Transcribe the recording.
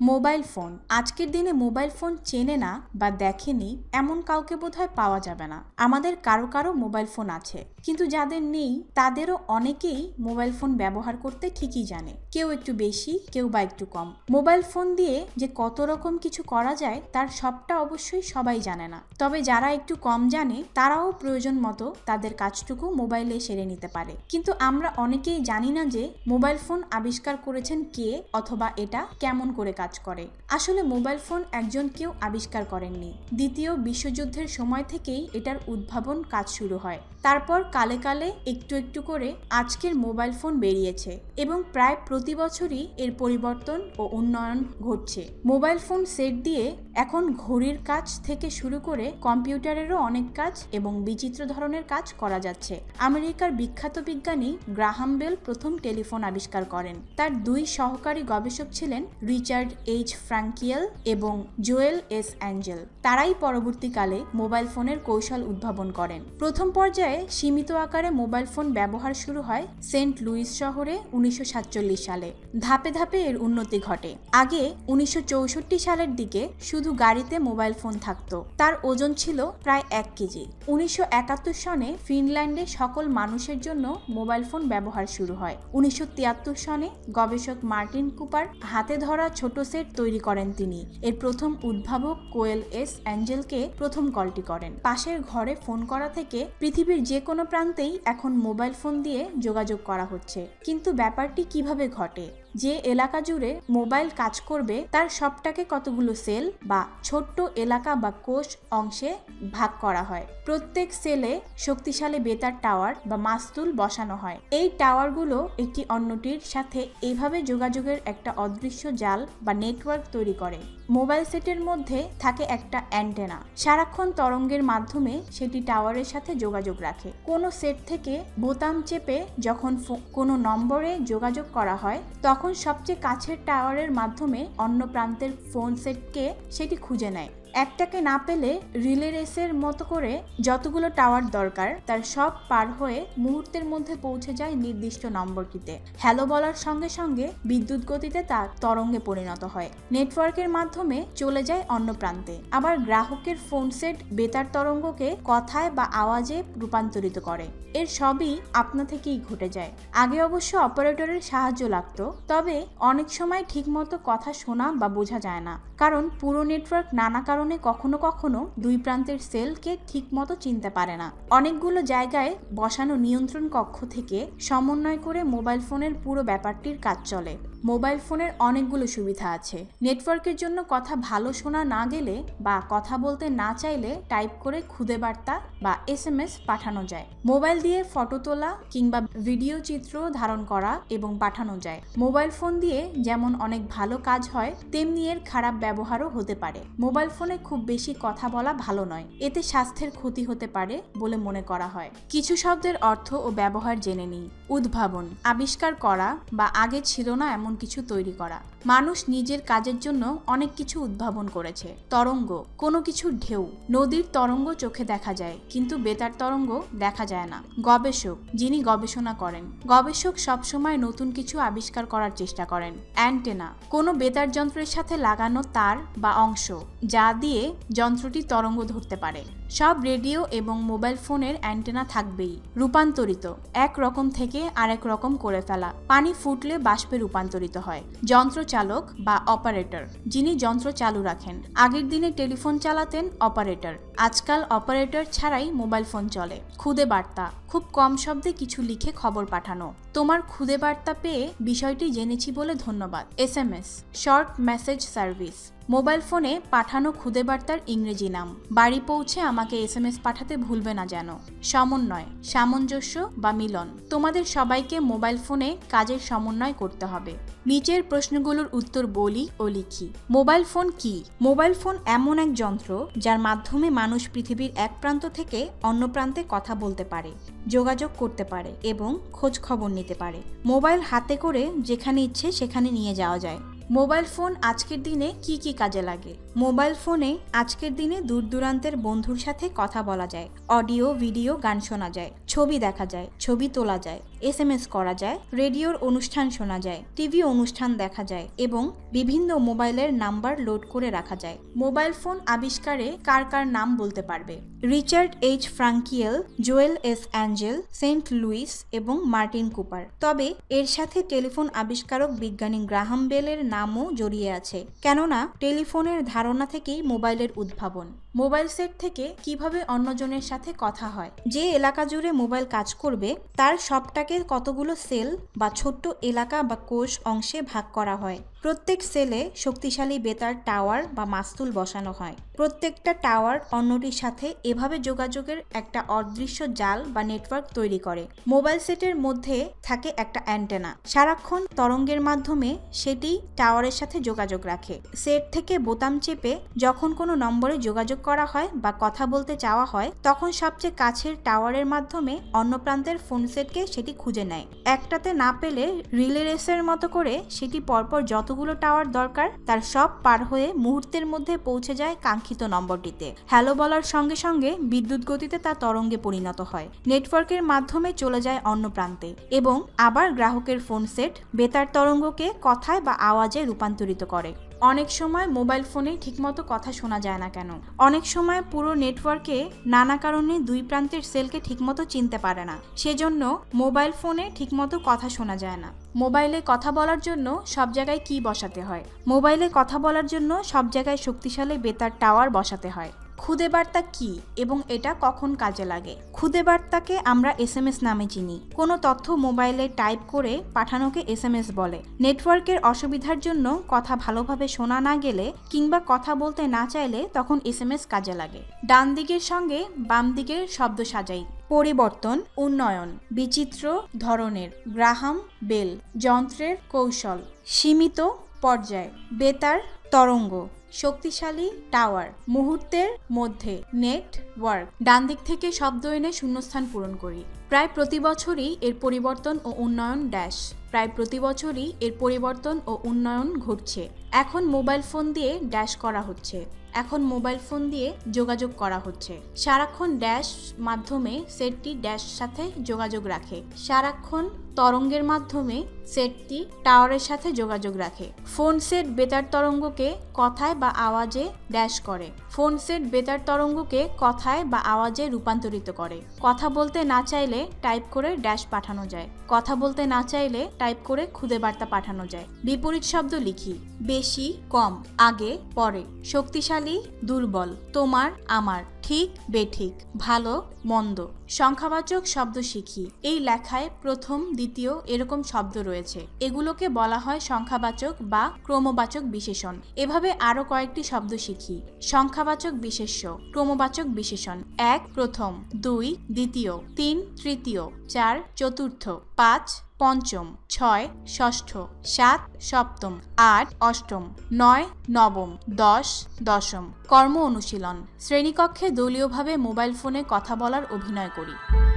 Mobile phone. আজকের দিনে mobile phone চেনে না বা দেখেনি এমন কাউকে বোধহয় পাওয়া যাবে না। আমাদের কারও কারও মোবাইল ফোন আছে, কিন্তু যাদের নেই, তাদেরও অনেকেই মোবাইল ফোন ব্যবহার করতে ঠিকই জানে। কেউ একটু বেশি, কেউ বা একটু কম। মোবাইল ফোন দিয়ে যে কত রকম কিছু করা যায়, তার সবটা অবশ্যই সবাই জানে না। তবে যারা একটু কম জানে, তারাও প্রয়োজন মতো তাদের কাজটুকু মোবাইলে সেরে নিতে পারে। কিন্তু আমরা অনেকেই জানি না যে মোবাইল ফোন আবিষ্কার করেছেন কে অথবা এটা কেমন করে কাজ করে। আসলে মোবাইল ফোন একজন কেউ আবিষ্কার করেননি। দ্বিতীয় বিশ্বযুদ্ধের সময় থেকেই এটার উদ্ভাবন কাজ শুরু হয়। তারপর কালে কালে একটু একটু করে আজকের মোবাইল ফোন বেরিয়েছে এবং প্রায় প্রতি বছরই এর পরিবর্তন ও উন্নয়ন ঘটছে। মোবাইল ফোন সেট দিয়ে এখন ঘড়ির কাজ থেকে শুরু করে কম্পিউটারেরও অনেক কাজ এবং বিচিত্র ধরনের কাজ করা যাচ্ছে। আমেরিকার বিখ্যাত বিজ্ঞানী গ্রাহাম বেল প্রথম টেলিফোন আবিষ্কার করেন। তার দুই সহকারী গবেষক ছিলেন রিচার্ড এইচ ফ্রাঙ্কিয়েল এবং জোয়েল এস অ্যাঞ্জেল তারাই পরবর্তীকালে মোবাইল ফোনের কৌশল উদ্ভাবন করেন। প্রথম পর্যায়ে সীমিত আকারে মোবাইল ফোন ব্যবহার শুরু হয় সেন্ট লুইস শহরে উনিশশো সাতচল্লিশ সালে। ধাপে ধাপে এর উন্নতি ঘটে। আগে উনিশশো চৌষট্টি সালের দিকে শুধু গাড়িতে মোবাইল ফোন থাকতো। তার ওজন ছিল প্রায় এক কেজি। উনিশশো একাত্তর সনে ফিনল্যান্ডে সকল মানুষের জন্য মোবাইল ফোন ব্যবহার শুরু হয়। উনিশশো তিয়াত্তর সনে গবেষক মার্টিন কুপার হাতে ধরা ছোট সেট তৈরি করেন তিনি। এর প্রথম উদ্ভাবক কোয়েল এস অ্যাঞ্জেলকে প্রথম কলটি করেন। পাশের ঘরে ফোন করা থেকে পৃথিবীর যে কোনো প্রান্তেই এখন মোবাইল ফোন দিয়ে যোগাযোগ করা হচ্ছে। কিন্তু ব্যাপারটি কীভাবে ঘটে? যে এলাকা জুড়ে মোবাইল কাজ করবে, তার সবটাকে কতগুলো সেল বা ছোট্ট এলাকা বা কোষ অংশে ভাগ করা হয়। প্রত্যেক সেলে শক্তিশালী বেতার টাওয়ার বা মাস্তুল বসানো হয়। এই টাওয়ারগুলো একটি অন্যটির সাথে এভাবে যোগাযোগের একটা অদৃশ্য জাল বা নেটওয়ার্ক তৈরি করে। মোবাইল সেটের মধ্যে থাকে একটা অ্যান্টেনা। সারাক্ষণ তরঙ্গের মাধ্যমে সেটি টাওয়ারের সাথে যোগাযোগ রাখে। কোনো সেট থেকে বোতাম চেপে যখন কোনো নম্বরে যোগাযোগ করা হয়, তখন সবচেয়ে কাছের টাওয়ারের মাধ্যমে অন্য প্রান্তের ফোন সেটকে সেটি খুঁজে নেয়। একটাকে না পেলে রিলে রেসের মতো করে যতগুলো টাওয়ার দরকার, তার সব পার হয়ে মুহূর্তের মধ্যে পৌঁছে যায় নির্দিষ্ট নম্বরটিতে। হ্যালো বলার সঙ্গে সঙ্গে বিদ্যুৎ গতিতে তা তরঙ্গে পরিণত হয়। নেটওয়ার্কের মাধ্যমে চলে যায় অন্য প্রান্তে। আবার গ্রাহকের ফোন সেট বেতার তরঙ্গকে কথায় বা আওয়াজে রূপান্তরিত করে। এর সবই আপনা থেকেই ঘটে যায়। আগে অবশ্য অপারেটরের সাহায্য লাগতো, তবে অনেক সময় ঠিকমতো কথা শোনা বা বোঝা যায় না। কারণ পুরো নেটওয়ার্ক নানা কারণে কখনো কখনো দুই প্রান্তের সেলকে ঠিকমতো চিনতে পারে না। অনেকগুলো জায়গায় বসানো নিয়ন্ত্রণ কক্ষ থেকে সমন্বয় করে মোবাইল ফোনের পুরো ব্যাপারটির কাজ চলে। মোবাইল ফোনের অনেকগুলো সুবিধা আছে। নেটওয়ার্কের জন্য কথা ভালো শোনা না গেলে বা কথা বলতে না চাইলে টাইপ করে খুদে বার্তা বা এস এম এস পাঠানো যায়। মোবাইল দিয়ে ফটো তোলা কিংবা ভিডিও চিত্র ধারণ করা এবং পাঠানো যায়। মোবাইল ফোন দিয়ে যেমন অনেক ভালো কাজ হয়, তেমনি এর খারাপ ব্যবহারও হতে পারে। মোবাইল ফোনে খুব বেশি কথা বলা ভালো নয়। এতে স্বাস্থ্যের ক্ষতি হতে পারে বলে মনে করা হয়। কিছু শব্দের অর্থ ও ব্যবহার জেনে নিই। উদ্ভাবন, আবিষ্কার করা বা আগে ছিল না এমন কিছু তৈরি করা। মানুষ নিজের কাজের জন্য অনেক কিছু উদ্ভাবন করেছে। তরঙ্গ, কোনো কিছুর ঢেউ। নদীর তরঙ্গ চোখে দেখা যায়, কিন্তু বেতার তরঙ্গ দেখা যায় না। গবেষক, যিনি গবেষণা করেন, গবেষক সবসময় নতুন কিছু আবিষ্কার করার চেষ্টা করেন। অ্যান্টেনা, কোনো বেতার যন্ত্রের সাথে লাগানো তার বা অংশ, যা দিয়ে যন্ত্রটি তরঙ্গ ধরতে পারে। সব রেডিও এবং মোবাইল ফোনের অ্যান্টেনা থাকবেই। রূপান্তরিত, এক রকম থেকে আরেক রকম করে ফেলা। পানি ফুটলে বাষ্পে রূপান্তরিত। হয়। যন্ত্রচালক বা অপারেটর, যিনি যন্ত্র চালু রাখেন। আগের দিনে টেলিফোন চালাতেন অপারেটর। আজকাল অপারেটর ছাড়াই মোবাইল ফোন চলে। খুদে বার্তা, খুব কম শব্দে কিছু লিখে খবর পাঠানো। তোমার খুদে বার্তা পেয়ে বিষয়টি জেনেছি বলে ধন্যবাদ। S M S, short message service. Mobile ফোনে পাঠানো খুদে বার্তার ইংরেজি নাম। বাড়ি পৌঁছে আমাকে এস এম এস পাঠাতে ভুলবে না যেন। সমন্বয়, সামঞ্জস্য বা মিলন। তোমাদের সবাইকে মোবাইল ফোনে কাজের সমন্বয় করতে হবে। নিচের প্রশ্নগুলোর উত্তর বলি ও লিখি। মোবাইল ফোন কি? মোবাইল ফোন এমন এক যন্ত্র যার মাধ্যমে মানুষ পৃথিবীর এক প্রান্ত থেকে অন্য প্রান্তে কথা বলতে পারে, যোগাযোগ করতে পারে এবং খোঁজ খবর নিতে পারে। মোবাইল হাতে করে যেখানে ইচ্ছে সেখানে নিয়ে যাওয়া যায়। মোবাইল ফোন আজকের দিনে কি কি কাজে লাগে? মোবাইল ফোনে আজকের দিনে দূর দূরান্তের বন্ধুর সাথে কথা বলা যায়, অডিও, ভিডিও, গান শোনা যায়, ছবি দেখা যায়, ছবি তোলা যায় এস এম এস করা যায়, রেডিওর অনুষ্ঠান শোনা যায়, টিভি অনুষ্ঠান দেখা যায় এবং বিভিন্ন মোবাইলের নাম্বার লোড করে রাখা যায়। মোবাইল ফোন আবিষ্কারে কার কার নাম বলতে পারবে? Richard H Frenkiel, Joel S Engel, Saint Louis এবং মার্টিন কুপার। তবে এর সাথে টেলিফোন আবিষ্কারক বিজ্ঞানী গ্রাহাম বেলের নামও জড়িয়ে আছে। কেননা, টেলিফোনের ধারণা থেকেই মোবাইলের উদ্ভাবন। মোবাইল সেট থেকে কীভাবে অন্যজনের সাথে কথা হয়, যে এলাকা জুড়ে মোবাইল কাজ করবে, তার সবটাকে কতগুলো সেল বা ছোট্ট এলাকা বা কোষ অংশে ভাগ করা হয়। প্রত্যেক সেলে শক্তিশালী বেতার, টাওয়ার বা মাস্তুল বসানো হয়। প্রত্যেকটা টাওয়ার অন্যটির সাথে এভাবে যোগাযোগের একটা অদৃশ্য জাল বা নেটওয়ার্ক তৈরি করে। মোবাইল সেটের মধ্যে থাকে একটা অ্যান্টেনা। সারাক্ষণ তরঙ্গের মাধ্যমে সেটি টাওয়ারের সাথে যোগাযোগ রাখে। সেট থেকে বোতাম চেপে যখন কোনো নম্বরে যোগাযোগ করা হয় বা কথা বলতে চাওয়া হয়, তখন সবচেয়ে কাছের টাওয়ারের মাধ্যমে অন্য প্রান্তের ফোন সেটকে সেটি খুঁজে নেয়। একটাতে না পেলে রিলে রেসের মতো করে সেটি পরপর যতগুলো টাওয়ার দরকার, তার সব পার হয়ে মুহূর্তের মধ্যে পৌঁছে যায় কাঙ্ক্ষিত নম্বরটিতে। হ্যালো বলার সঙ্গে সঙ্গে বিদ্যুৎ গতিতে তা তরঙ্গে পরিণত হয়। নেটওয়ার্কের মাধ্যমে চলে যায় অন্য প্রান্তে এবং আবার গ্রাহকের ফোন সেট বেতার তরঙ্গকে কথায় বা আওয়াজে রূপান্তরিত করে। অনেক সময় মোবাইল ফোনে ঠিকমতো কথা শোনা যায় না কেন? অনেক সময় পুরো নেটওয়ার্কে নানা কারণে দুই প্রান্তের সেলকে ঠিকমতো চিনতে পারে না। সেজন্য মোবাইল ফোনে ঠিকমতো কথা শোনা যায় না। মোবাইলে কথা বলার জন্য সব জায়গায় কি বসাতে হয়? মোবাইলে কথা বলার জন্য সব জায়গায় শক্তিশালী বেতার টাওয়ার বসাতে হয়। খুদে বার্তা কি এবং এটা কখন কাজে লাগে? খুদে বার্তাকে আমরা এস এম এস নামে চিনি। কোনো তথ্য মোবাইলে টাইপ করে পাঠানোকে এস এম এস বলে। নেটওয়ার্কের অসুবিধার জন্য কথা ভালোভাবে শোনা না গেলে কিংবা কথা বলতে না চাইলে তখন এস এম এস কাজে লাগে। ডান দিকের সঙ্গে বাম দিকের শব্দ সাজাই। পরিবর্তন উন্নয়ন বিচিত্র ধরনের গ্রাহাম বেল যন্ত্রের কৌশল সীমিত পর্যায় বেতার তরঙ্গ। শক্তিশালী টাওয়ার মুহূর্তের মধ্যে নেটওয়ার্ক ডান দিক থেকে শব্দ এনে শূন্যস্থান পূরণ করি। প্রায় প্রতি বছরই এর পরিবর্তন ও উন্নয়ন ড্যাশ। প্রায় প্রতি বছরই এর পরিবর্তন ও উন্নয়ন ঘটছে। এখন মোবাইল ফোন দিয়ে ড্যাশ করা হচ্ছে। এখন মোবাইল ফোন দিয়ে যোগাযোগ করা হচ্ছে। সারাক্ষণ ড্যাশ মাধ্যমে সেটটি ড্যাশ সাথে যোগাযোগ রাখে। সারাক্ষণ তরঙ্গের মাধ্যমে সেটটি টাওয়ারের সাথে যোগাযোগ রাখে। ফোন সেট বেতার তরঙ্গকে কথায় বা আওয়াজে ড্যাশ করে। ফোন সেট বেতার তরঙ্গকে কথায় বা আওয়াজে রূপান্তরিত করে। কথা বলতে না চাইলে টাইপ করে ড্যাশ পাঠানো যায়। কথা বলতে না চাইলে টাইপ করে খুদে বার্তা পাঠানো যায়। বিপরীত শব্দ লিখি। বেশি, কম, আগে, পরে। শক্তিশালী, দুর্বল। তোমার, আমার। ঠিক, বেঠিক। ভালো, মন্দ। সংখ্যাবাচক শব্দ শিখি। এই লেখায় প্রথম দ্বিতীয় এরকম শব্দ রয়েছে। এগুলোকে বলা হয় সংখ্যাবাচক বা ক্রমবাচক বিশেষণ। এভাবে আরও কয়েকটি শব্দ শিখি। সংখ্যাবাচক বিশেষ্য, ক্রমবাচক বিশেষণ। এক, প্রথম। দুই, দ্বিতীয়। তিন, তৃতীয়। চার, চতুর্থ। পাঁচ, পঞ্চম। ছয়, ষষ্ঠ। সাত, সপ্তম। আট, অষ্টম। নয়, নবম। দশ, দশম। কর্ম অনুশীলন। শ্রেণীকক্ষে দলীয়ভাবে মোবাইল ফোনে কথা বলার অভিনয় করি।